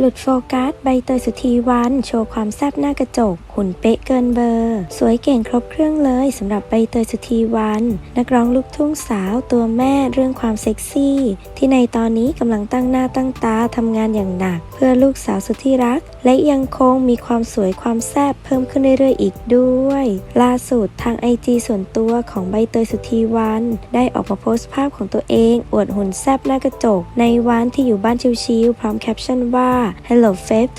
หลุดโฟกัสใบเตยสุธีวันโชว์ความแซ่บหน้ากระจก หุ่นเป๊ะเกินเบอร์ สวยเก่งครบเครื่องเลยสำหรับใบเตยสุธีวันนักร้องลูกทุ่งสาวตัวแม่เรื่องความเซ็กซี่ ที่ในตอนนี้กำลังตั้งหน้าตั้งตาทำงานอย่างหนัก เพื่อลูกสาวสุดที่รัก และยังคงมีความสวยความแซ่บเพิ่มขึ้นเรื่อยๆอีกด้วย ล่าสุดทางไอจีส่วนตัวของใบเตยสุธีวันได้ออกมาโพสต์ภาพของตัวเอง อวดหุ่นแซ่บหน้ากระจก ในวันที่อยู่บ้านชิลๆพร้อมแคปชั่นว่า Hello Faith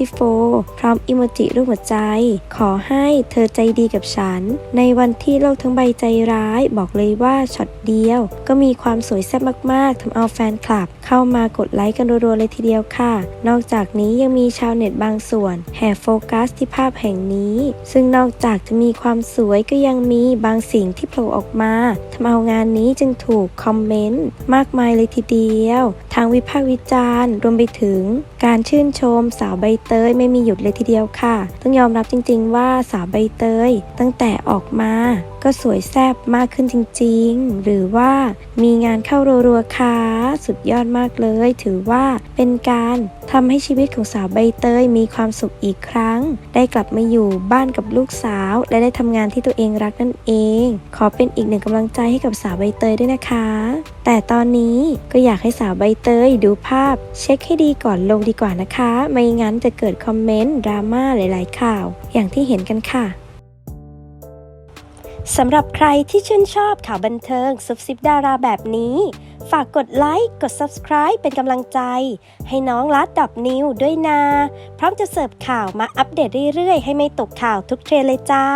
2024 พร้อมอิโมจิรูปหัวใจ ขอให้เธอใจดีกับฉัน ในวันที่โลกทั้งใบใจร้าย บอกเลยว่าช็อตเดียว ก็มีความสวยแซ่บมากๆทำเอาแฟนคลับ เข้ามากดไลค์กันรัวๆเลยทีเดียวค่ะ นอกจากนี้ยังมีชาวเน็ตบางส่วน แห่โฟกัสที่ภาพแห่งนี้ ซึ่งนอกจากจะมีความสวยก็ยังมีบางสิ่งที่โผล่ออกมาทำเอางานนี้จึงถูกคอมเมนต์มากมายเลยทีเดียว ทางวิพากษ์วิจารณ์รวมไปถึงการชื่นชมสาวใบเตยไม่มีหยุดเลยทีเดียวค่ะ ต้องยอมรับจริงๆว่าสาวใบเตย ตั้งแต่ออกมาก็สวยแซ่บมากขึ้นจริงๆ หรือว่ามีงานเข้ารัวๆค่ะสุดยอดมากเลย ถือว่าเป็นการทำให้ชีวิตของสาวใบเตยมีความสุขอีกครั้ง ได้กลับมาอยู่บ้านกับลูกสาว และได้ทำงานที่ตัวเองรักนั่นเอง ขอเป็นอีกหนึ่งกำลังใจให้กับสาวใบเตยด้วยนะคะ แต่ตอนนี้ก็อยากให้สาวใบเตยดูภาพ เช็คให้ดีก่อนลงดีกว่านะคะ ไม่งั้นจะเกิดคอมเมนต์ดราม่าหลาย ๆ ข่าว อย่างที่เห็นกันค่ะสำหรับใครที่ชื่นชอบข่าวบันเทิงซุบซิบดาราแบบนี้ ฝากกดไลค์ กด subscribe เป็นกำลังใจ ให้น้องรัดดับนิวด้วยนะ พร้อมจะเสิร์ฟข่าวมาอัปเดตเรื่อย ๆ ให้ไม่ตกข่าวทุกเทรนเลยจ้า